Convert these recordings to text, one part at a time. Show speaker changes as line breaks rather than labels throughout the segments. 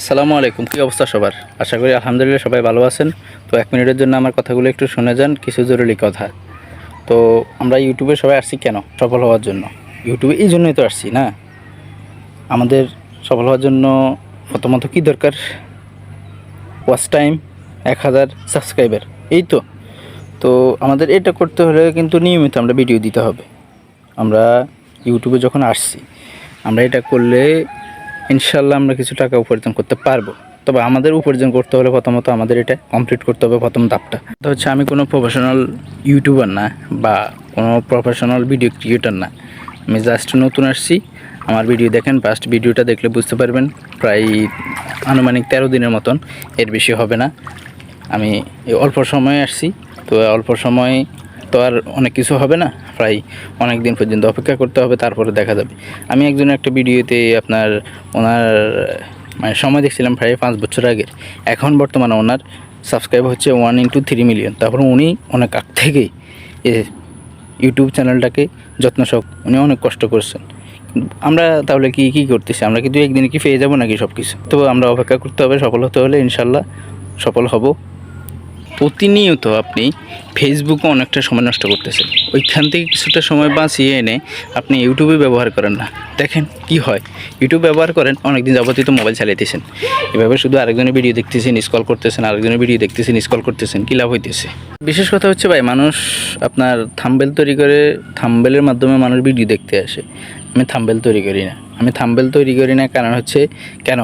আসসালামু আলাইকুম, কী অবস্থা সবার? আশা করি আলহামদুলিল্লাহ সবাই ভালো আছেন। তো এক মিনিটের জন্য আমার কথাগুলো একটু শুনে যান, কিছু জরুরি কথা। তো আমরা ইউটিউবে সবাই আসছি কেন সফল হওয়ার জন্য? ইউটিউবে এই জন্যই তো আসছি, না? আমাদের সফল হওয়ার জন্য প্রথমত কী দরকার? ওয়াচ টাইম এক হাজার সাবস্ক্রাইবার এই তো। তো আমাদের এটা করতে হলে কিন্তু নিয়মিত আমরা ভিডিও দিতে হবে। আমরা ইউটিউবে যখন আসছি, আমরা এটা করলে ইনশাল্লাহ আমরা কিছু টাকা উপার্জন করতে পারব। তবে আমাদের উপার্জন করতে হলে প্রথমত আমাদের এটা কমপ্লিট করতে হবে প্রথম ধাপটা। তো হচ্ছে আমি কোনো প্রফেশনাল ইউটিউবার না বা কোনো প্রফেশনাল ভিডিও ক্রিয়েটার না। আমি জাস্ট নতুন আসছি। আমার ভিডিও দেখেন ফার্স্ট ভিডিওটা দেখলে বুঝতে পারবেন, প্রায় আনুমানিক তেরো দিনের মতন। এর বেশি হবে না। আমি অল্প সময়ে আসছি। তো অল্প সময়ে তো আর অনেক কিছু হবে না। প্রায় অনেক দিন পর্যন্ত অপেক্ষা করতে হবে, তারপরে দেখা যাবে। আমি একজন একটা ভিডিওতে আপনার ওনার মানে সময় দেখছিলাম প্রায় পাঁচ বছর আগের। এখন বর্তমানে ওনার সাবস্ক্রাইব হচ্ছে ওয়ান ইন্টু থ্রি মিলিয়ন তারপর উনি অনেক আগ থেকেই এ ইউটিউব চ্যানেলটাকে যত্নসহ উনি অনেক কষ্ট করছেন। আমরা তাহলে কি কি করতেছি? আমরা কিন্তু একদিনে কি পেয়ে যাব নাকি সব কিছু তো আমরা অপেক্ষা করতে হবে, সফল হতে হলে ইনশাল্লাহ সফল হব। প্রতিনিয়ত আপনি ফেসবুকে অনেকটা সময় নষ্ট করতেছেন। ওইখান থেকে কিছুটা সময় বাঁচিয়ে এনে আপনি ইউটিউবে ব্যবহার করেন না। দেখেন কি হয়। ইউটিউব ব্যবহার করেন, অনেকদিন যাবতীয় তো মোবাইল চালাইতেছেন। এভাবে শুধু আরেকজনের ভিডিও দেখতেছেন স্কল করতেছেন, আরেকজনের ভিডিও দেখতেছেন স্কল করতেছেন, কী লাভ হইতেছে? বিশেষ কথা হচ্ছে ভাই, মানুষ আপনার থাম্বেল তৈরি করে থাম্বেলের মাধ্যমে মানুষ ভিডিও দেখতে আসে। আমি থাম্বেল তৈরি করি না। আমি থাম্বেল তৈরি করি না, কারণ হচ্ছে কেন?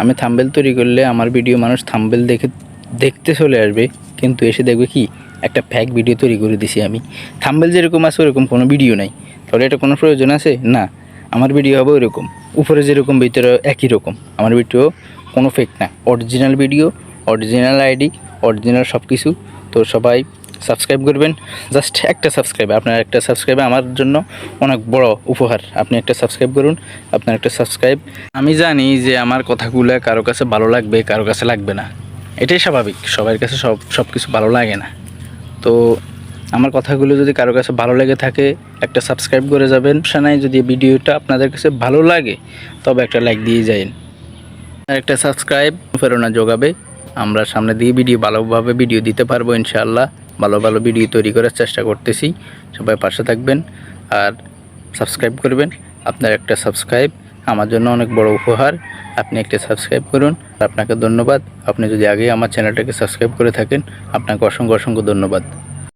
আমি থাম্বেল তৈরি করলে আমার ভিডিও মানুষ থাম্বেল দেখে দেখতে চলে আসবে, কিন্তু এসে দেখবে কি, একটা ফ্যাক ভিডিও তৈরি করে দিছি আমি। থাম্বেল যেরকম আছে, ওরকম কোনো ভিডিও নাই। তাহলে এটা কোনো প্রয়োজন আছে? না। আমার ভিডিও হবে ওইরকম। উপরে যেরকম, ভিতরে একই রকম। আমার ভিডিও কোনো ফেক না। Original video original ID original সব কিছু তো সবাই সাবস্ক্রাইব করবেন। জাস্ট একটা সাবস্ক্রাইব আপনার একটা সাবস্ক্রাইব আমার জন্য অনেক বড় উপহার। আপনি একটা সাবস্ক্রাইব করুন। আপনার একটা সাবস্ক্রাইব আমি জানি যে আমার কথাগুলো কারও কাছে ভালো লাগবে, কারও কাছে লাগবে না। এটাই স্বাভাবিক সবার কাছে সব সব কিছু ভালো লাগে না। তো আমার কথাগুলো যদি কারও কাছে ভালো লেগে থাকে, একটা সাবস্ক্রাইব করে যাবেন। সানাই, যদি ভিডিওটা আপনাদের কাছে ভালো লাগে, তবে একটা লাইক দিয়ে যাইন। একটা সাবস্ক্রাইব প্রেরণা যোগাবে। আমরা সামনে দিয়ে ভিডিও, ভালোভাবে ভিডিও দিতে পারব, ইনশাআল্লাহ। ভালো ভালো ভিডিও তৈরি করার চেষ্টা করতেছি। সবাই পাশে থাকবেন আর সাবস্ক্রাইব করবেন। আপনার একটা সাবস্ক্রাইব আমার জন্য অনেক বড় উপহার। আপনি একটি সাবস্ক্রাইব করুন। আপনাকে ধন্যবাদ। আপনি যদি আগে আমার চ্যানেলটাকে সাবস্ক্রাইব করে থাকেন, আপনাকে অসংখ্য অসংখ্য ধন্যবাদ।